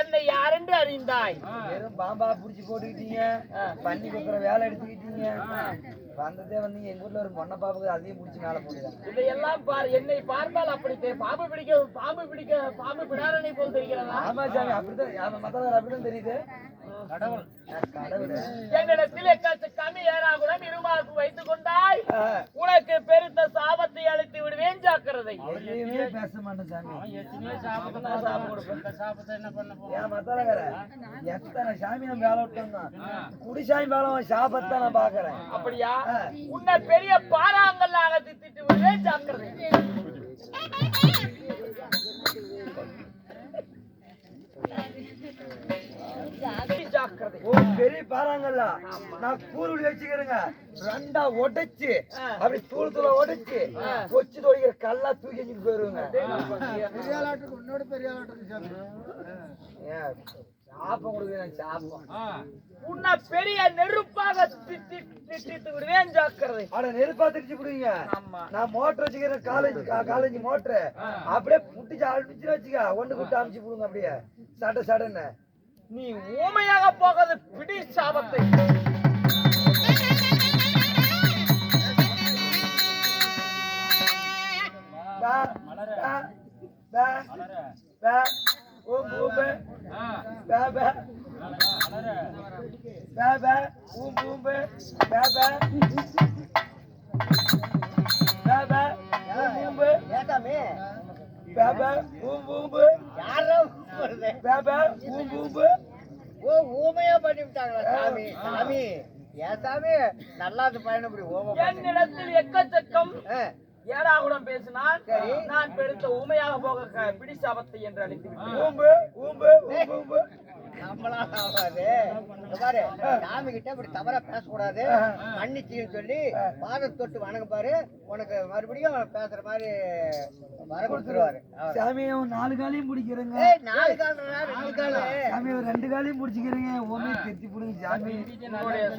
என்னை யாரென்று அறிந்தாய்? வெறும் பாம்பா புடிச்சு போட்டுக்கிட்டீங்க. பண்ணி கொடுக்குற வேலை எடுத்துக்கிட்டீங்க. வந்ததே வந்து எங்க ஊர்ல ஒரு பொண்ணை பாப்புக்கு அதையும் புடிச்சு மேல போட்டுதாங்க இதையெல்லாம் பார் என்னை பார்த்தால் அப்படி பாம்பு பிடிக்க பாம்பு பிடிக்க பாம்பு பிடாரனை போல் தெரிகிறதா? ஆமா சாமி அப்படிதான் ஆமா, மத்தவங்க அப்படிதான் தெரியுது. கடவுள். கடவுள். என்னிடத்தில் எக்காச்சு கம்மி ஏறாகுடம் இருமாப்பு வைத்துக் கொண்டாய். உனக்கு பெருத்த சாபத்தை ஜாக்கிரதை பேச மாட்டேன் சாமி. எத்தனை சாமி நான் வேலை விட்டோம்னா குடிசாமி வேலை சாபத்தை நான் பாக்குறேன் அப்படியா? உன்னை பெரிய பாறாங்கல்லாக திட்டிட்டு விடுவேன் ஜாக்கிரதை ஜாக்கிரதை ஓ பெரிய பாறாங்கல்ல நான் கூறுடி வச்சுக்கிறேங்க. ரெண்டா உடைச்சு அப்படி தூள் தூள உடைச்சு கொச்சு தொடிக்கிற கல்லா தூக்கி வச்சுட்டு போயிருவேங்க. ஏன், சாப்பம் கொடுக்குறேன் சாப்பம் உன்னை பெரிய நெருப்பாக திட்டி திட்டிட்டு விடுவேன் ஜாக்கிரதை. அட நெருப்பா திருச்சி விடுவீங்க நான் மோட்டர் வச்சுக்கிறேன் காலேஜ் காலேஜ் மோட்டர். அப்படியே புட்டிச்சு அழிச்சு வச்சுக்க ஒண்ணு விட்டு அமுச்சு விடுங்க அப்படியே. சட சடன்னு. நீ ஊமையாக போகாத பிடி சாபத்தை பா, பா, பா, பா, ஊம், ஊம்பு. பா, பா. பா, பா, ஊம், ஊம்பு. ஓ ஊமையா பண்ணி விட்டாங்களா சாமி? சாமி ஏன் சாமி நல்லா இருந்து பையன் இப்படி ஓம என்னிடத்தில் எக்கச்சக்கம் பேசினான் சரி. நான் பெருத்த ஊமையாக போக பிடி சாபத்தை என்று அழைத்து நம்மளால ஆகாது. பாரு சாமி கிட்ட இப்படி தவறா பேசக்கூடாது. மன்னிச்சுன்னு சொல்லி பாத தொட்டு வணங்க பாரு. உனக்கு மறுபடியும் பேசுற மாதிரி வர கொடுத்துருவாரு. சாமி நாலு காலையும் பிடிக்கிறேங்க. ஏய் நாலு கால் ரெண்டு காலு? சாமி ஒரு ரெண்டு காலையும் பிடிச்சிக்கிறீங்க. ஓமே கெத்தி பிடிங்க சாமி.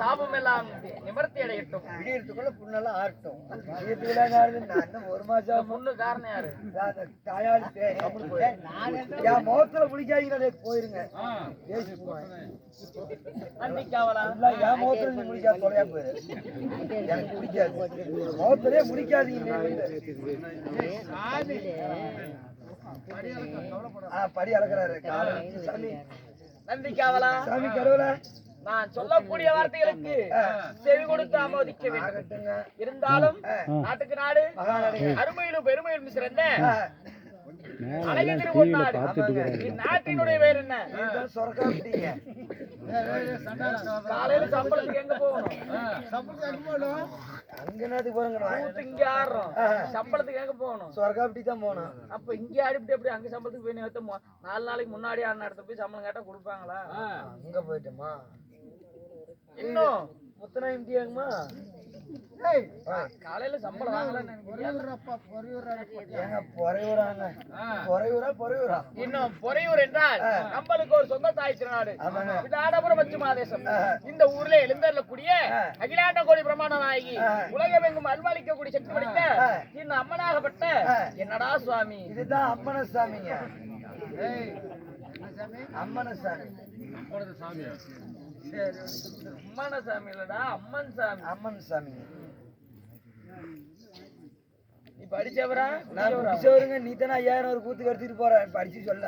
சாபம் எல்லாம் நிவர்த்தி அடையட்டும். விடியறதுக்குள்ள புண்ணெல்லாம் ஆறட்டும். வீட்டுக்குள்ள நான் இன்னும் ஒரு மாசம் முன்னு காரணம் யாரு? தாயாளி நான் என் முகத்துல பிடிக்காதீங்க போயிருங்க. முகத்துல முடிக்காதீங்க. படி அளக்குறாரு சாமி. கடவுளா. நான் சொல்லக்கூடிய வார்த்தைகளுக்கு செவி கொடுத்து ஆமோதிக்க வேண்டும். இருந்தாலும் நாட்டுக்கு நாடு அருமையிலும் பெருமையிலும் சிறந்த இந்நாட்டினுடைய பேர் என்ன? காலையில சம்பளத்துக்கு எங்க போகணும்? அங்க என்னத்துக்கு போறங்க கூத்து இங்க ஆடுறோம். சம்பளத்துக்கு எங்க போகணும்? சொர்க்காப்பிட்டி தான் போனோம் அப்ப இங்க ஆடிட்டு எப்படி அங்க சம்பளத்துக்கு போய் நேத்து மொ- நாலு நாளைக்கு முன்னாடி ஆடின இடத்த போய் சம்பளம் கேட்டா கொடுப்பாங்களா? அங்க போயிட்டோமா? இன்னும்? முத்தனா இம்தியாங்கம்மா காலையில சம்பளம் பொறையூரா இன்னும் பொறையூர் என்றால் நம்மளுக்கு ஒரு சொந்த தாய். விடாடபுரம் வச்சு மாதேசம். இந்த ஊர்ல எழுந்தருளக்கூடிய அகிலாண்ட கோடி பிரமாண நாயகி உலகமெங்கும் அல்வாளிக்கக்கூடிய சக்தி படைத்த இந்த அம்மனாகப்பட்ட என்னடா சுவாமி? இதுதான் அம்மன சாமிங்க அம்மன சாமி அம்மன சாமி இல்லடா அம்மன் சாமி. அம்மன் சாமிங்க. நீ படிச்சவரா? நான் பிடிச்சவருங்க நீ தானே ஐயாயிரம் ஒரு கூத்துக்கு எடுத்துட்டு போற. படிச்சு சொல்ல.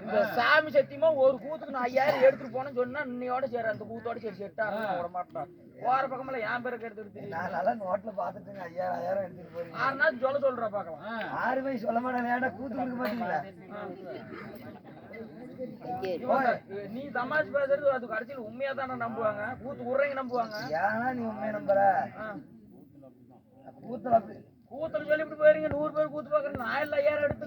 இந்த சாமி சத்தியமா ஒரு கூத்துக்கு நான் ஐயாயிரம் எடுத்துட்டு போனேன்னு சொன்னா இன்னையோட சரி அந்த கூத்தோட சரி செட்டா விட மாட்டான் போற பக்கமெல்லாம் என் பேருக்கு எடுத்துட்டு நான் நல்லா நோட்ல பாத்துட்டுங்க ஐயாயிரம் ஐயாயிரம் எடுத்துட்டு போறீங்க. ஆறு நாள் சொல்ல சொல்ற பாக்கலாம் ஆறு வயசு சொல்ல மாட்டேன் ஏன்டா கூத்து கொடுக்க மாட்டீங்களா? நீ தமாஷ் பேசுறது அது கடைசியில் உண்மையா தானே நம்புவாங்க? கூத்து உரைங்க நம்புவாங்க. ஏன்னா நீ உண்மையை நம்புற. கூத்துல கூத்துல சொல்லி இப்படி போயிருங்க நூறு பேர் கூத்து பாக்குறேன் நான் இல்ல ஐயாயிரம் எடுத்து